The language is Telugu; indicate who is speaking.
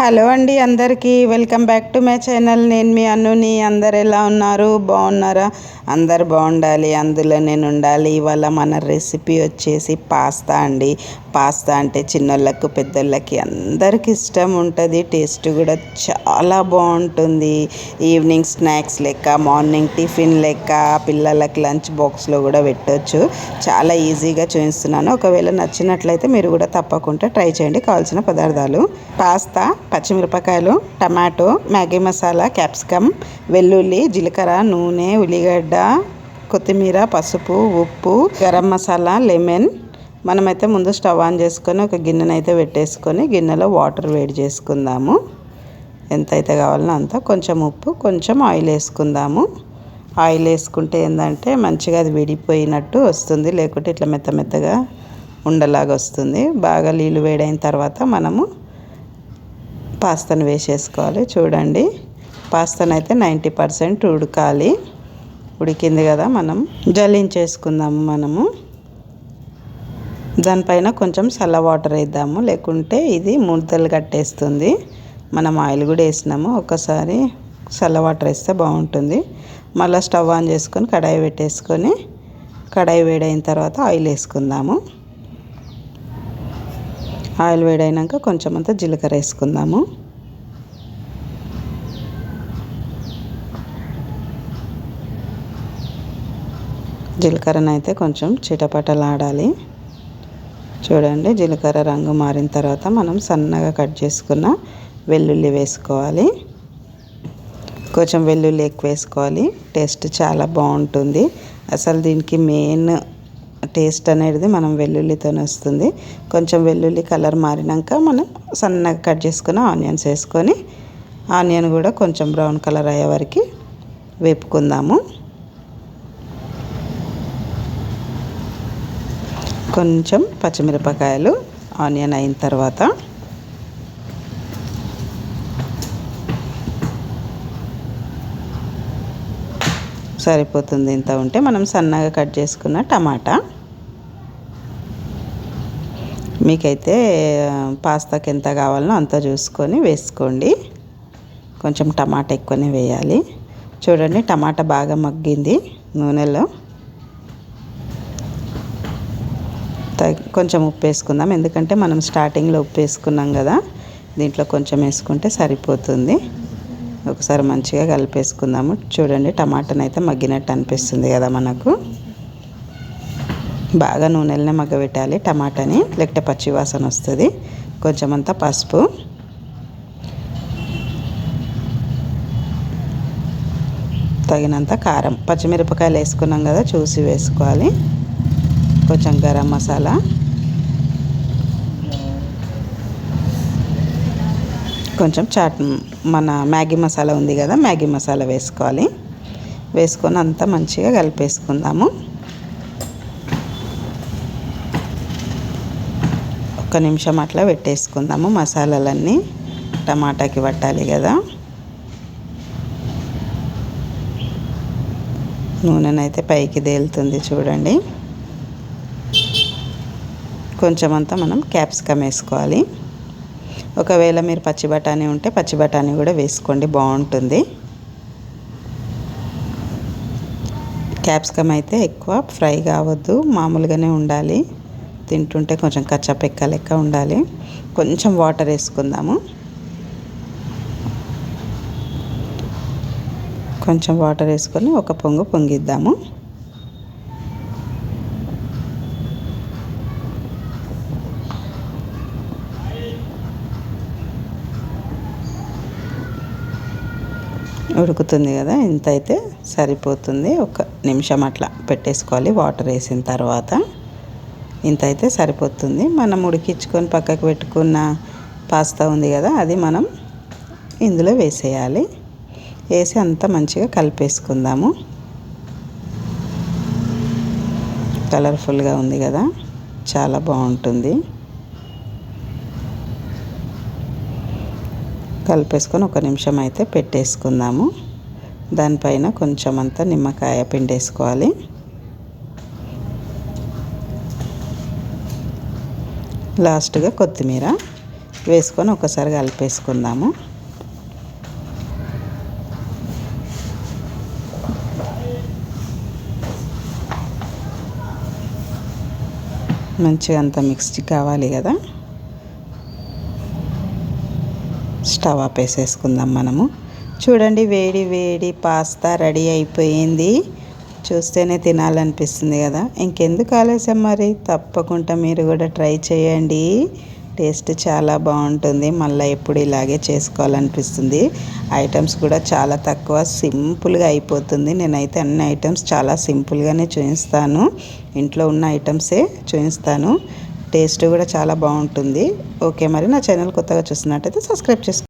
Speaker 1: హలో అండి అందరికీ. Welcome back to my channel. నేను మీ అన్నుని అందరు ఎలా ఉన్నారు? బాగున్నారా? అందరు బాగుండాలి. అందులో నేను ఉండాలి. ఇవాళ మన రెసిపీ వచ్చేసి పాస్తా అండి. పాస్తా అంటే చిన్నోళ్ళకు పెద్దోళ్ళకి అందరికి ఇష్టం ఉంటుంది. టేస్ట్ కూడా చాలా బాగుంటుంది. ఈవినింగ్ స్నాక్స్ లెక్క మార్నింగ్ టిఫిన్ లెక్క పిల్లలకి లంచ్ బాక్స్లో కూడా పెట్టవచ్చు చాలా ఈజీగా చూపిస్తున్నాను. ఒకవేళ నచ్చినట్లయితే మీరు కూడా తప్పకుండా ట్రై చేయండి. కావాల్సిన పదార్థాలు. పాస్తా పచ్చిమిరపకాయలు టమాటో మ్యాగీ మసాలా క్యాప్సికమ్ వెల్లుల్లి జీలకర్ర నూనె ఉల్లిగడ్డ కొత్తిమీర పసుపు ఉప్పు గరం మసాలా లెమన్. మనమైతే ముందు స్టవ్ ఆన్ చేసుకొని ఒక గిన్నెనైతే పెట్టేసుకొని గిన్నెలో వాటర్ వేడి చేసుకుందాము. ఎంత అయితే కావాలనో అంత. కొంచెం ఉప్పు కొంచెం ఆయిల్ వేసుకుందాము. ఆయిల్ వేసుకుంటే ఏంటంటే మంచిగా అది విడిపోయినట్టు వస్తుంది. లేకుంటే ఇట్లా మెత్త మెత్తగా ఉండలాగా వస్తుంది. బాగా నీళ్ళు వేడైన తర్వాత మనము పాస్తాను వేసేసుకోవాలి. చూడండి. పాస్తాను అయితే నైంటీ పర్సెంట్ ఉడకాలి. ఉడికింది కదా మనం. జల్లించేసుకుందాము మనము. దానిపైన కొంచెం చల్ల వాటర్ వేద్దాము. లేకుంటే ఇది ముద్దలు కట్టేస్తుంది. మనం ఆయిల్ కూడా వేసినాము. ఒకసారి చల్ల వాటర్ వేస్తే బాగుంటుంది. మళ్ళీ స్టవ్ ఆన్ చేసుకొని కడాయి పెట్టేసుకొని కడాయి వేడైన తర్వాత ఆయిల్ వేసుకుందాము. ఆయిల్ వేడైనాక కొంచెం అంతా జీలకర్ర వేసుకుందాము. జీలకర్రను అయితే కొంచెం చిటపటలాడాలి. చూడండి జీలకర్ర రంగు మారిన తర్వాత మనం సన్నగా కట్ చేసుకున్న వెల్లుల్లి వేసుకోవాలి. కొంచెం వెల్లుల్లి ఎక్కువ వేసుకోవాలి. టేస్ట్ చాలా బాగుంటుంది. అసలు దీనికి మెయిన్ టేస్ట్ అనేది మనం వెల్లుల్లితో వస్తుంది. కొంచెం వెల్లుల్లి కలర్ మారినాక మనం సన్నగా కట్ చేసుకున్న ఆనియన్స్ వేసుకొని ఆనియన్ కూడా కొంచెం బ్రౌన్ కలర్ అయ్యే వరకు వేపుకుందాము. కొంచెం పచ్చిమిరపకాయలు ఆనియన్ అయిన తర్వాత సరిపోతుంది. ఇంత ఉంటే మనం సన్నగా కట్ చేసుకున్న టమాటా. మీకైతే పాస్తాకి ఎంత కావాలనో అంత చూసుకొని వేసుకోండి. కొంచెం టమాటా ఎక్కువనే వేయాలి. చూడండి టమాటా బాగా మగ్గింది నూనెలో. కొంచెం ఉప్పు వేసుకుందాం. ఎందుకంటే మనం స్టార్టింగ్లో ఉప్పు వేసుకున్నాం కదా దీంట్లో కొంచెం వేసుకుంటే సరిపోతుంది. ఒకసారి మంచిగా కలిపేసుకుందాము. చూడండి టమాటాని అయితే మగ్గినట్టు అనిపిస్తుంది కదా మనకు. బాగా నూనెలనే మగ్గబెట్టాలి టమాటాని. లేకపోతే పచ్చి వాసన వస్తుంది. కొంచెమంతా పసుపు. తగినంత కారం. పచ్చిమిరపకాయలు వేసుకున్నాం కదా చూసి వేసుకోవాలి. కొంచెం గరం మసాలా. కొంచెం చాట్ మన మ్యాగీ మసాలా ఉంది కదా మ్యాగీ మసాలా వేసుకోవాలి. వేసుకొని అంతా మంచిగా కలిపేసుకుందాము. ఒక్క నిమిషం అట్లా పెట్టేసుకుందాము మసాలాలన్నీ. టమాటాకి పట్టాలి కదా. నూనెనైతే పైకి తేలుతుంది చూడండి. కొంచెం అంతా మనం క్యాప్సికమ్ వేసుకోవాలి. ఒకవేళ మీరు పచ్చి బఠానీ ఉంటే పచ్చి బఠానీ కూడా వేసుకోండి బాగుంటుంది. క్యాప్సికమ్ అయితే ఎక్కువ ఫ్రై కావద్దు మామూలుగానే ఉండాలి. తింటుంటే కొంచెం కచ్చపెక్క లెక్క ఉండాలి. కొంచెం వాటర్ వేసుకుందాము. కొంచెం వాటర్ వేసుకొని ఒక పొంగు పొంగిద్దాము. ఉడుకుతుంది కదా ఇంత అయితే సరిపోతుంది. ఒక నిమిషం అట్లా పెట్టేసుకోవాలి. వాటర్ వేసిన తర్వాత ఇంత అయితే సరిపోతుంది. మనం ఉడికించుకొని పక్కకు పెట్టుకున్న పాస్తా ఉంది కదా అది మనం ఇందులో వేసేయాలి. వేసి అంతా మంచిగా కలిపేసుకుందాము. కలర్ఫుల్గా ఉంది కదా చాలా బాగుంటుంది. కలిపేసుకొని ఒక నిమిషం అయితే పెట్టేసుకుందాము. దానిపైన కొంచెం అంతా నిమ్మకాయ పిండేసుకోవాలి. లాస్ట్గా కొత్తిమీర వేసుకొని ఒకసారి కలిపేసుకుందాము. మంచిగా అంతా మిక్స్ కావాలి కదా. స్టవ్ ఆపేసేసుకుందాం మనము. చూడండి వేడి వేడి పాస్తా రెడీ అయిపోయింది. చూస్తేనే తినాలనిపిస్తుంది కదా. ఇంకెందుకు ఆలస్యం మరి? తప్పకుండా మీరు కూడా ట్రై చేయండి. టేస్ట్ చాలా బాగుంటుంది. మళ్ళీ ఎప్పుడు ఇలాగే చేసుకోవాలనిపిస్తుంది. ఐటమ్స్ కూడా చాలా తక్కువ సింపుల్గా అయిపోతుంది. నేనైతే అన్ని ఐటమ్స్ చాలా సింపుల్గానే చూపిస్తాను. ఇంట్లో ఉన్న ఐటమ్సే చూపిస్తాను. టేస్ట్ కూడా చాలా బాగుంటుంది. ఓకే మరి నా ఛానల్ కొత్తగా చూస్తున్నట్టయితే సబ్స్క్రైబ్ చేసుకో